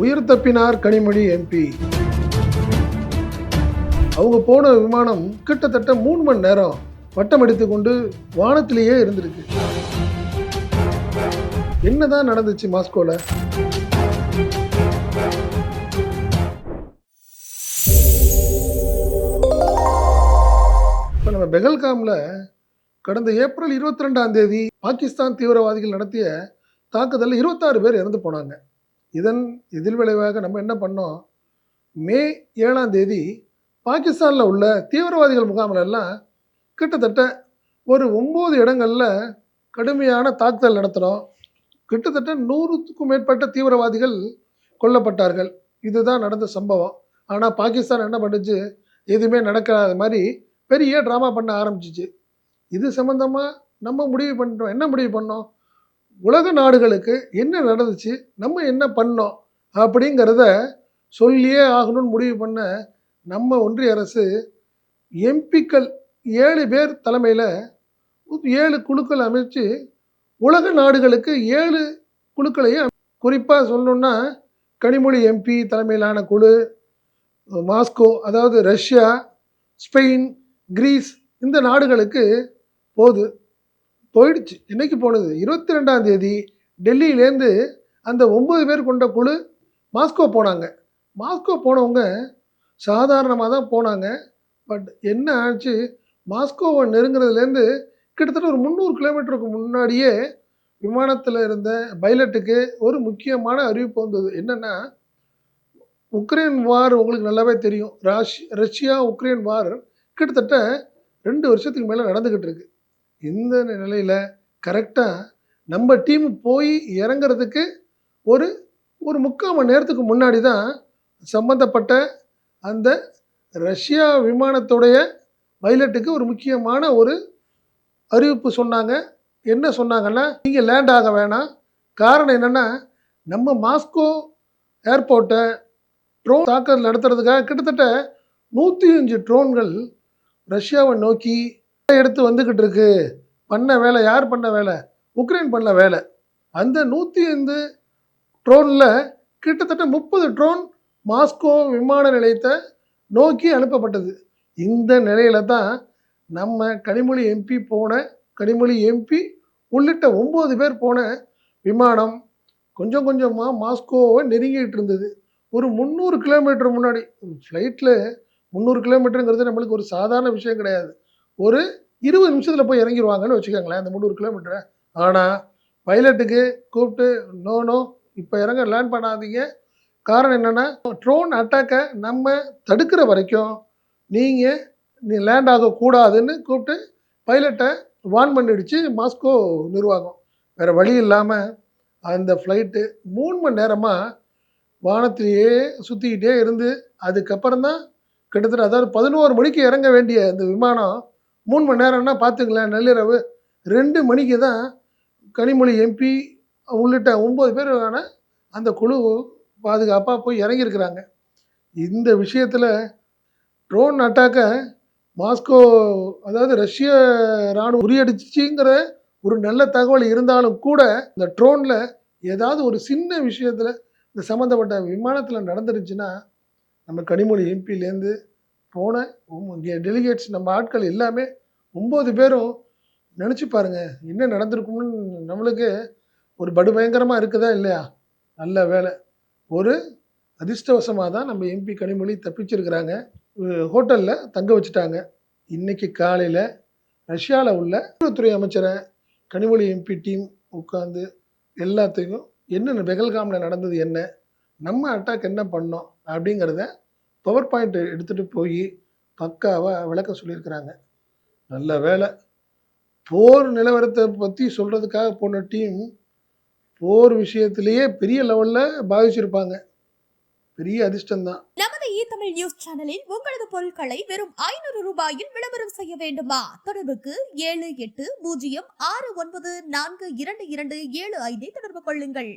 உயிர் தப்பினார் கனிமொழி எம்பி அவங்க போன விமானம் கிட்டத்தட்ட மூணு மணி நேரம் வட்டம் அடித்து கொண்டு வானத்திலேயே இருந்திருக்கு. என்னதான் நடந்துச்சு மாஸ்கோல? இப்போ நம்ம பெகல்காமில் கடந்த ஏப்ரல் இருபத்தி ரெண்டாம் தேதி பாகிஸ்தான் தீவிரவாதிகள் நடத்திய தாக்குதலில் இருபத்தாறு பேர் இறந்து போனாங்க. இதன் எதிர்விளைவாக நம்ம என்ன பண்ணோம்? மே ஏழாம் தேதி பாகிஸ்தானில் உள்ள தீவிரவாதிகள் முகாமில் எல்லாம் கிட்டத்தட்ட ஒரு ஒம்பது இடங்களில் கடுமையான தாக்குதல் நடத்தினோம் கிட்டத்தட்ட நூறுக்கும் மேற்பட்ட தீவிரவாதிகள் கொல்லப்பட்டார்கள். இதுதான் நடந்த சம்பவம். ஆனால் பாகிஸ்தான் என்ன பண்ணுச்சு? எதுவுமே நடக்காத மாதிரி பெரிய ட்ராமா பண்ண ஆரம்பிச்சிச்சு. இது சம்மந்தமாக நம்ம முடிவு பண்ணுறோம் என்ன முடிவு பண்ணோம்? உலக நாடுகளுக்கு என்ன நடந்துச்சு நம்ம என்ன பண்ணோம் அப்படிங்கிறத சொல்லியே ஆகணும்னு முடிவு பண்ண நம்ம ஒன்றிய அரசு எம்பிக்கள் ஏழு பேர் தலைமையில் ஏழு குழுக்கள் அமைச்சு உலக நாடுகளுக்கு ஏழு குழுக்களையும் குறிப்பாக சொல்லணுன்னா கனிமொழி எம்பி தலைமையிலான குழு மாஸ்கோ அதாவது ரஷ்யா ஸ்பெயின் கிரீஸ் இந்த நாடுகளுக்கு போகுது. போயிடுச்சு. என்றைக்கு போனது. இருபத்தி ரெண்டாம் தேதி டெல்லியிலேருந்து அந்த ஒம்பது பேர் கொண்ட குழு மாஸ்கோ போனாங்க. மாஸ்கோ போனவங்க சாதாரணமாக தான் போனாங்க. பட் என்ன ஆச்சு? மாஸ்கோவை நெருங்குறதுலேருந்து கிட்டத்தட்ட ஒரு முந்நூறு கிலோமீட்டருக்கு முன்னாடியே விமானத்தில் இருந்த பைலட்டுக்கு ஒரு முக்கியமான அறிவிப்பு வந்தது. என்னென்னா உக்ரைன் வார் உங்களுக்கு நல்லாவே தெரியும். ராஷ் ரஷ்யா உக்ரைன் வார் கிட்டத்தட்ட ரெண்டு வருஷத்துக்கு மேலே நடந்துக்கிட்டு இருக்குது இந்த நிலையில் கரெக்டாக நம்ம டீம் போய் இறங்குறதுக்கு ஒரு ஒரு முக்கால் மணி நேரத்துக்கு முன்னாடி தான் சம்மந்தப்பட்ட அந்த ரஷ்யா விமானத்துடைய பைலட்டுக்கு ஒரு முக்கியமான ஒரு அறிவிப்பு சொன்னாங்க. என்ன சொன்னாங்கன்னா நீங்கள் லேண்ட் ஆக வேணாம். காரணம் என்னென்னா நம்ம மாஸ்கோ ஏர்போர்ட்டை ட்ரோன் தாக்குதல் நடத்துறதுக்காக கிட்டத்தட்ட நூற்றி அஞ்சு ட்ரோன்கள் ரஷ்யாவை நோக்கி எடுத்து வந்துக்கிட்டு இருக்கு. பண்ண வேலை யார் பண்ண வேலை? உக்ரைன் பண்ண வேலை. அந்த நூற்றி ஐந்து ட்ரோனில் கிட்டத்தட்ட முப்பது ட்ரோன் மாஸ்கோ விமான நிலையத்தை நோக்கி அனுப்பப்பட்டது. இந்த நிலையில தான் நம்ம கனிமொழி எம்பி போன கனிமொழி எம்பி உள்ளிட்ட ஒம்பது பேர் போன விமானம் கொஞ்சம் கொஞ்சமாக மாஸ்கோவை நெருங்கிட்டு இருந்தது. ஒரு முந்நூறு கிலோமீட்டர் முன்னாடி ஃப்ளைட்டில் முந்நூறு கிலோமீட்டருங்கிறது நம்மளுக்கு ஒரு சாதாரண விஷயம் கிடையாது. ஒரு இருபது நிமிஷத்தில் போய் இறங்கிடுவாங்கன்னு வச்சுக்கோங்களேன் அந்த முந்நூறு கிலோமீட்டரை ஆனால் பைலட்டுக்கு கூப்பிட்டு நோ நோ இப்போ இறங்க லேண்ட் பண்ணாதீங்க. காரணம் என்னென்னா ட்ரோன் அட்டாக்கை நம்ம தடுக்கிற வரைக்கும் நீங்கள் நீ லேண்ட் ஆகக்கூடாதுன்னு கூப்பிட்டு பைலட்டை வார்ன் பண்ணிடுச்சு மாஸ்கோ நிர்வாகம். வேறு வழி இல்லாமல் அந்த ஃப்ளைட்டு மூணு மணி நேரமாக வானத்திலேயே சுற்றிக்கிட்டே இருந்து அதுக்கப்புறம் தான் கிட்டத்தட்ட அதாவது பதினோரு மணிக்கு இறங்க வேண்டிய அந்த விமானம் மூணு மணி நேரம்னா பார்த்துங்களேன் நள்ளிரவு ரெண்டு மணிக்கு தான் கனிமொழி எம்பி உள்ளிட்ட ஒம்பது பேருக்கான அந்த குழு பாதுகாப்பாக போய் இறங்கியிருக்கிறாங்க. இந்த விஷயத்தில் ட்ரோன் அட்டாக்கை மாஸ்கோ அதாவது ரஷ்ய இராணுவம் முறியடிச்சிங்கிற ஒரு நல்ல தகவல் இருந்தாலும் கூட இந்த ட்ரோனில் ஏதாவது ஒரு சின்ன விஷயத்தில் இந்த சம்மந்தப்பட்ட விமானத்தில் நடந்துருச்சுன்னா நம்ம கனிமொழி எம்பிலேருந்து போன டெலிகேட்ஸ் நம்ம ஆட்கள் எல்லாமே ஒம்பது பேரும் நினச்சி பாருங்க என்ன நடந்திருக்கும்னு நம்மளுக்கு ஒரு படுபயங்கரமாக இருக்குதா இல்லையா? நல்ல வேலை ஒரு அதிர்ஷ்டவசமாக தான் நம்ம எம்பி கனிமொழி தப்பிச்சிருக்கிறாங்க. ஹோட்டலில் தங்க வச்சுட்டாங்க. இன்னைக்கு காலையில் ரஷ்யாவில் உள்ள உளவுத்துறை அமைச்சரை கனிமொழி எம்பி டீம் உட்காந்து எல்லாத்தையும் என்னென்ன பெகல்காமில் நடந்தது என்ன நம்ம அட்டாக் என்ன பண்ணோம் அப்படிங்கிறத பவர் பாயிண்ட் எடுத்துகிட்டு போய் பக்காவாக விளக்க சொல்லியிருக்கிறாங்க. நல்ல வேலை போர் நிலவரத்தை பற்றி சொல்கிறதுக்காக போன டீம் போர் விஷயத்திலேயே பெரிய லெவலில் பாதிச்சிருப்பாங்க. பெரிய அதிர்ஷ்டம்தான் நமது இ தமிழ் நியூஸ் சேனலில் உங்களது பொருட்களை வெறும் ஐநூறு ரூபாயில் விளம்பரம் செய்ய வேண்டுமா? தொடர்புக்கு ஏழு எட்டு பூஜ்ஜியம் ஆறு ஒன்பது நான்கு இரண்டு இரண்டு ஏழு ஐந்தை தொடர்பு கொள்ளுங்கள்.